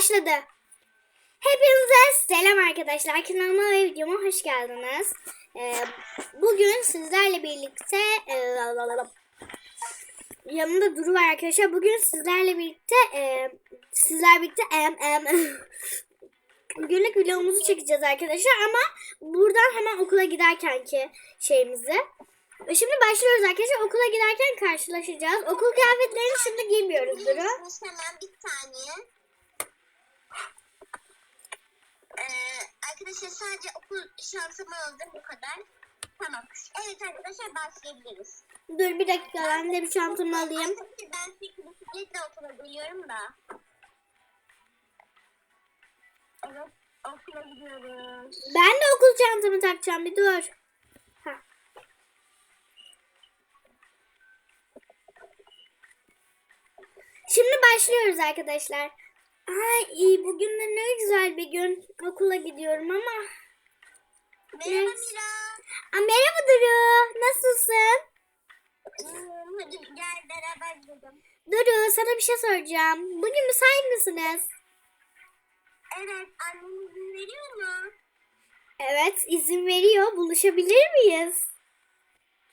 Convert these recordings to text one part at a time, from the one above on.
başladı. Hepinize selam arkadaşlar. Kanalıma ve videoma hoş geldiniz. Ee, bugün sizlerle birlikte e, yanımda Duru var arkadaşlar. Bugün sizlerle birlikte e, sizler birlikte em em günlük vlogumuzu çekeceğiz arkadaşlar ama buradan hemen okula giderkenki şeyimizi. E, Şimdi başlıyoruz arkadaşlar. Okula giderken karşılaşacağız. Okul kıyafetlerini şimdi giymiyoruz Duru. Hemen bir saniye. Ee, arkadaşlar sadece okul şansımı aldım bu kadar. Tamam. Evet arkadaşlar başlayabiliriz. Dur bir dakika ben de bir çantamı alayım. Ben tek bisikletle okula geliyorum da. Evet okula gidiyoruz. Ben de okul çantamı takacağım bir dur. Ha. Şimdi başlıyoruz arkadaşlar. Ay iyi bugün de ne güzel bir gün okula gidiyorum ama. Merhaba. Mira. Aa, merhaba Duru nasılsın? Hadi gel beraber gidelim. Duru sana bir şey soracağım. Bugün müsait misiniz? Evet annem izin veriyor mu? Evet izin veriyor. Buluşabilir miyiz?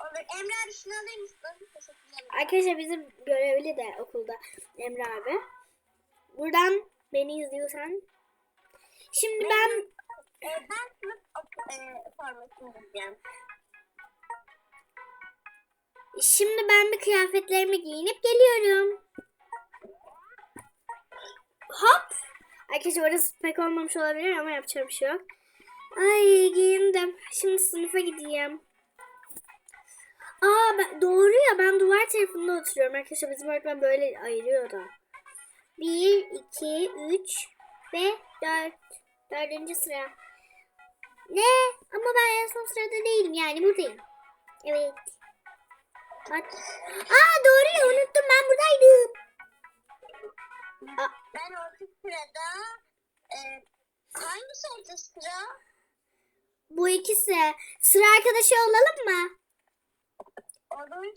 Olur. Emre abi şunu alır mısın? Teşekkürler. Arkadaşlar bizim görevli de okulda Emre abi. Buradan beni izliyorsan. Şimdi ben Ee, ben sınıf e, formasını giyeceğim. şimdi ben bir kıyafetlerimi giyinip geliyorum. Hop. Arkadaşlar orası pek olmamış olabilir ama yapacak bir şey yok. Ay giyindim. Şimdi sınıfa gideyim. Aa ben, doğru ya ben duvar tarafında oturuyorum. Arkadaşlar bizim öğretmen böyle ayırıyor da. 1, 2, 3 ve 4. Dördüncü sıra. Ne? Ama ben en son sırada değilim yani buradayım. Evet. Bak. Aa doğru ya unuttum ben buradaydım. Aa, Ben orta sırada e, hangisi orta sıra? bu ikisi. Sıra arkadaşı olalım mı? Olur.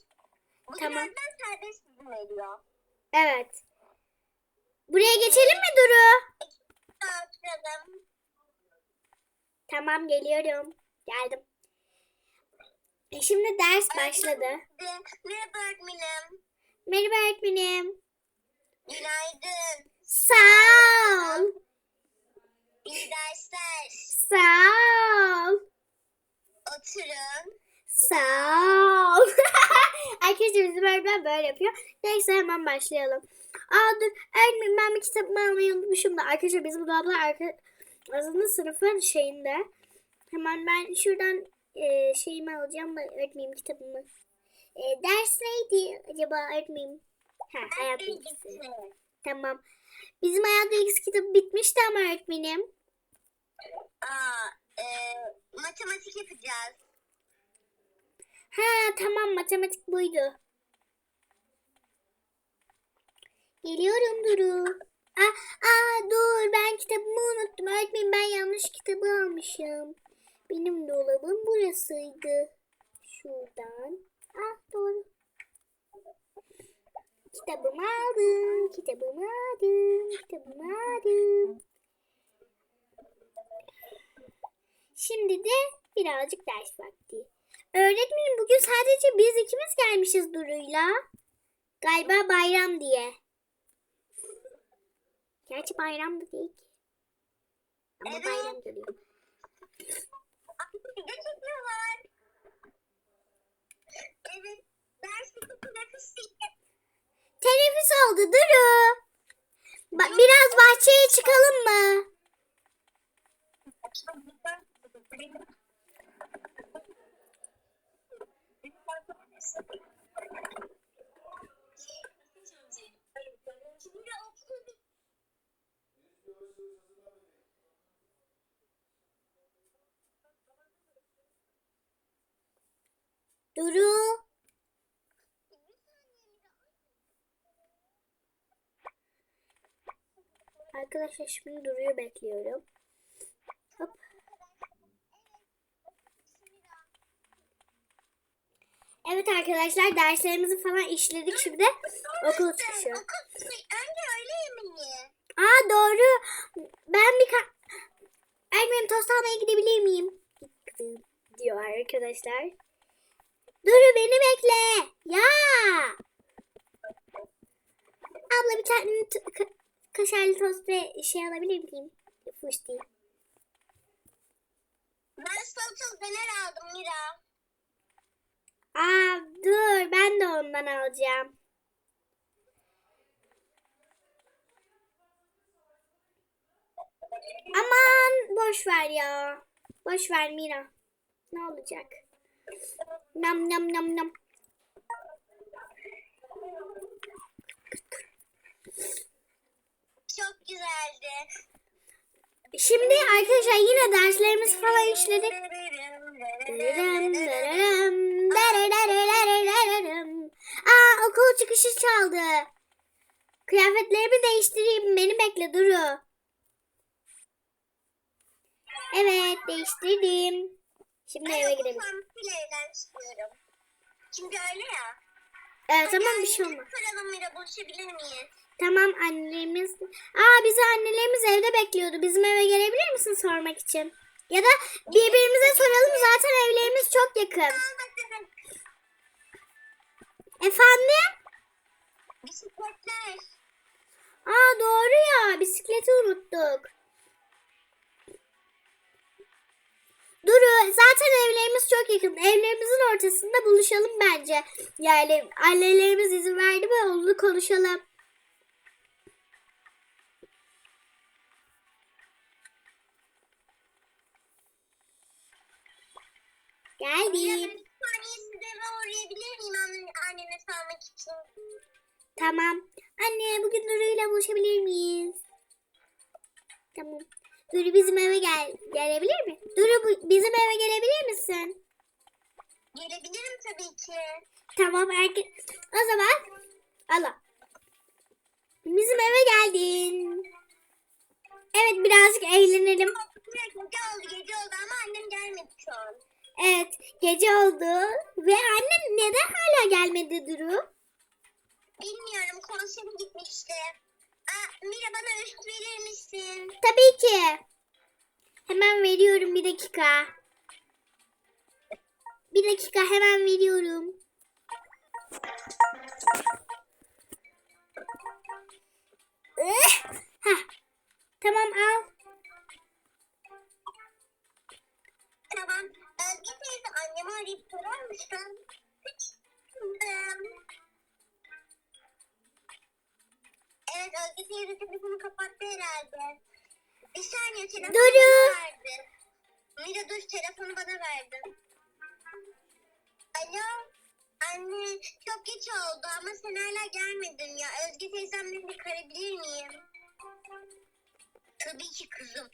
Bu Tamam. serbest izin veriyor. Evet. Buraya geçelim mi Duru? Tamam geliyorum. Geldim. E, Şimdi ders başladı. Merhaba öğretmenim. Merhaba öğretmenim. Günaydın. Sağ ol. İyi dersler. Sağ ol. Oturun. Sağ ol. Arkadaşlar bizim öğretmen böyle yapıyor. Neyse hemen başlayalım. Aa dur öğretmenim ben bir kitabımı almayı unutmuşum da. Arkadaşlar bizim dolaplar arka, aslında sınıfın şeyinde. Hemen ben şuradan e, şeyimi alacağım da öğretmenim kitabımı. E, ders neydi acaba öğretmenim? Ha hayat bilgisi. Tamam. Bizim hayat bilgisi kitabı bitmişti ama öğretmenim. Aa, e, matematik yapacağız. Ha tamam matematik buydu. Geliyorum Duru. Aa, aa dur ben kitabımı unuttum. Öğretmenim ben yanlış kitabı almışım. Benim dolabım burasıydı. Şuradan. Ah doğru. Kitabımı aldım. Kitabımı aldım. Kitabımı aldım. Şimdi de birazcık ders vakti. Öğretmenim bugün sadece biz ikimiz gelmişiz Duru'yla. Galiba bayram diye. Gerçi bayram da değil ki. Ama Evet. bayram. Video çekiyorlar. Evet. Ders bitince Teneffüs oldu Duru. Ba- biraz bahçeye çıkalım mı? Duru. Arkadaşlar şimdi Duru'yu bekliyorum. Hop. Evet arkadaşlar derslerimizi falan işledik şimdi okul çıkışı. Önce öğle yemeği. Aa doğru. Ben bir ka Ermenim tost almaya gidebilir miyim? Diyor arkadaşlar. Duru beni bekle. Ya. Abla bir tane ka- kaşarlı tost ve şey alabilir miyim? Fuş değil. Ben salatalık döner aldım Mira. Aa dur ben de ondan alacağım. Aman boş ver ya. Boş ver Mira. Ne olacak? Nam nam nam nam. Çok güzeldi. Şimdi arkadaşlar yine derslerimiz falan işledik. Aa okul çıkışı çaldı. Kıyafetlerimi değiştireyim. Beni bekle Duru. Evet değiştirdim. Şimdi eve gidelim. Pamukla evden çıkıyorum. Çünkü öyle ya. Evet tamam bir şey olmaz. Mira buluşabilir miyiz? Tamam annemiz. Aa bizi annelerimiz evde bekliyordu. Bizim eve gelebilir misin sormak için? Ya da birbirimize soralım zaten evlerimiz çok yakın. Efendim? Bisikletler. Aa doğru ya bisikleti unuttuk. Duru zaten evlerimiz çok yakın. Evlerimizin ortasında buluşalım bence. Yani annelerimiz izin verdi mi onu konuşalım. Geldim. bir saniye uğrayabilir miyim anne, anneme salmak için? Tamam. Anne bugün Duru'yla buluşabilir miyiz? Tamam. Duru bizim eve gel gelebilir mi? Duru bizim eve gelebilir misin? Gelebilirim tabii ki. Tamam erkek. O zaman Allah. Bizim eve geldin. Evet birazcık eğlenelim. Gece oldu gece oldu ama annem gelmedi şu an. Evet gece oldu. Ve annem neden hala gelmedi Duru? Bilmiyorum konsere gitmişti. Aa, Mira bana üst verir misin? Tabii ki. Hemen veriyorum bir dakika. Bir dakika hemen veriyorum. Eh, heh. Tamam al. Tamam. Özge teyze annemi arayıp sorar mısın? Hiç. Evet Özge teyze telefonu kapattı herhalde. Bir saniye telefonu Duru. bana verdi. Mira dur telefonu bana verdi. Alo. Anne çok geç oldu ama sen hala gelmedin ya. Özge teyzemle bir karabilir miyim? Tabii ki kızım.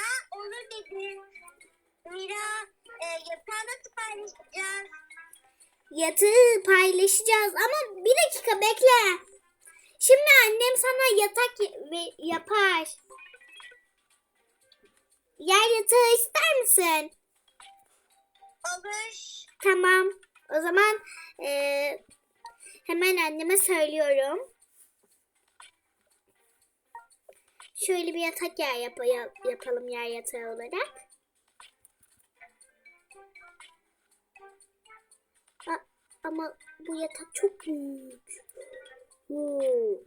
Aa olur dedi. Mira e, yatağı nasıl paylaşacağız? Yatağı paylaşacağız ama bir dakika bekle. Şimdi annem sana yatak yapar. Yer yatağı ister misin? Olur. Tamam. O zaman eee, hemen anneme söylüyorum. Şöyle bir yatak yer yap yap- yapalım yer yatağı olarak. A- ama bu yatak çok büyük. Oo.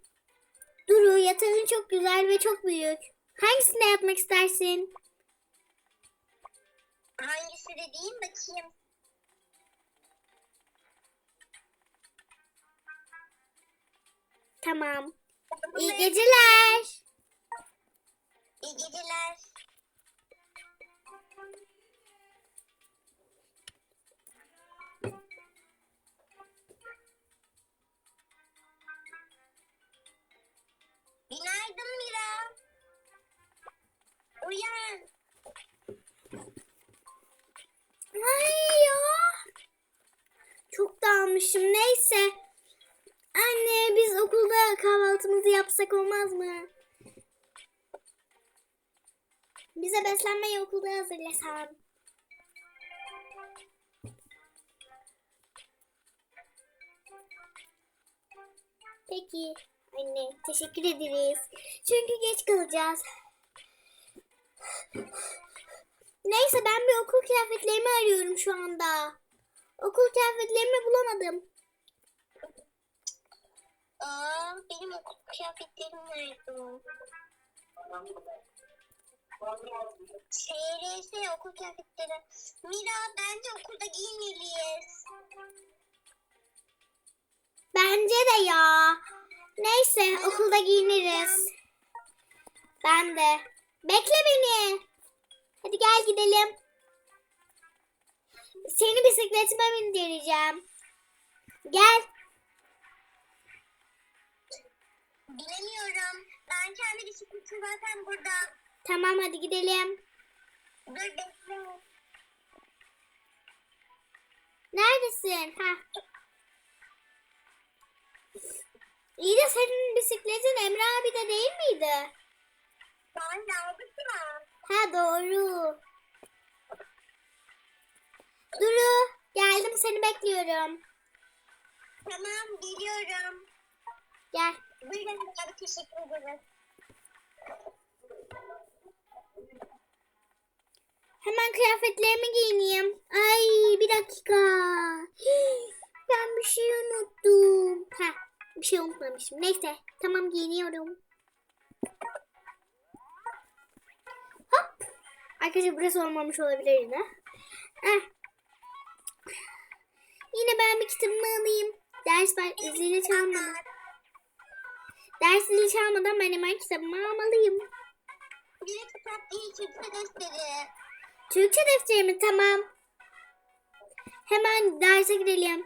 Duru yatağın çok güzel ve çok büyük. Hangisinde yatmak istersin? Hangisi dediğim bakayım. Tamam. İyi geceler. İyi geceler. Yapsak olmaz mı? Bize beslenmeyi okulda hazırlasan. Peki anne teşekkür ederiz. Çünkü geç kalacağız. Neyse ben bir okul kıyafetlerimi arıyorum şu anda. Okul kıyafetlerimi bulamadım. Aa, benim okul kıyafetlerim nerede? SRS okul kıyafetleri. Mira bence okulda giymeliyiz. Bence de ya. Neyse okulda giyiniriz. Ben de. Bekle beni. Hadi gel gidelim. Seni bisikletime bindireceğim. Gel. Bilemiyorum. Ben kendi bisikletim zaten burada. Tamam hadi gidelim. Dur bekle. Neredesin? Ha. İyi de senin bisikletin Emre abi de değil miydi? Ben aldık mı? Ha doğru. Duru geldim seni bekliyorum. Tamam geliyorum. Gel. Hemen kıyafetlerimi giyineyim. Ay bir dakika. Ben bir şey unuttum. Ha bir şey unutmamışım. Neyse tamam giyiniyorum. Hop. Arkadaşlar burası olmamış olabilir yine. Eh. Yine ben bir kitabımı alayım. Ders ben zili çalmadan. Ders zili çalmadan ben hemen kitabımı almalıyım. Bir kitap değil Türkçe defteri. Türkçe defterimi tamam. Hemen derse girelim.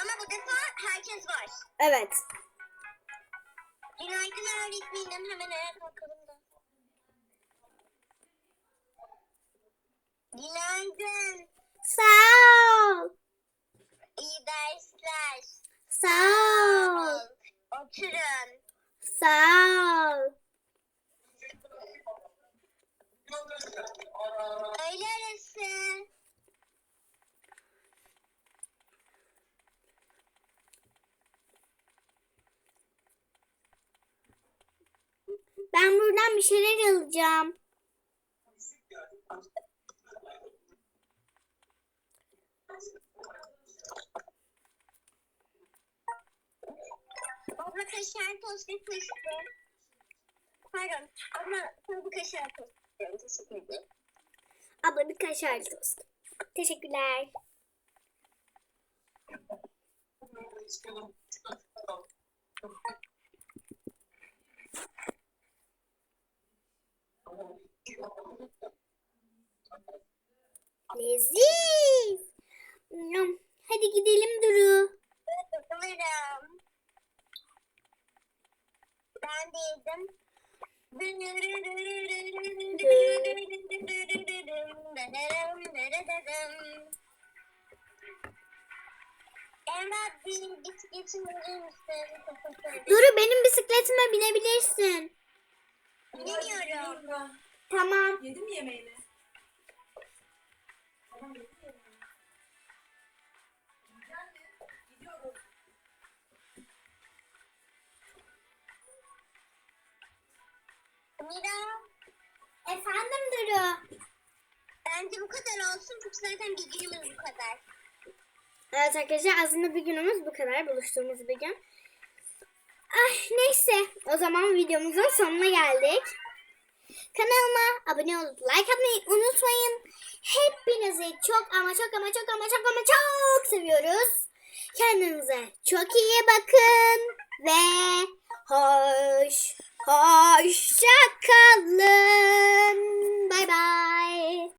Ama bu defa herkes var. Evet. Günaydın öğretmenim. Hemen ayağa kalkalım da. Günaydın. Sağ ol. İyi dersler. Sağ ol. Oturun. Sağ ol. Öğle arası. Ben buradan bir şeyler alacağım. Abla kaşar tost istiyorum. Pardon. Abla sana bu kaşar tost istiyorum. Teşekkür ederim. Abla bir kaşarlı tost. Teşekkürler. Leziz. Duru benim bisikletime binebilirsin. Bilmiyorum. Tamam. Yedin mi yemeğini? Tamam yedim yemeğini. Mira, Efendim Duru. bence bu kadar olsun çünkü zaten bir günümüz bu kadar. Evet arkadaşlar aslında bir günümüz bu kadar buluştuğumuz bir gün. Ay neyse o zaman videomuzun sonuna geldik. Kanalıma abone olup like atmayı unutmayın. Hepinizi çok ama çok ama çok ama çok ama çok seviyoruz. Kendinize çok iyi bakın ve hoş hoşça kalın. Bay bay.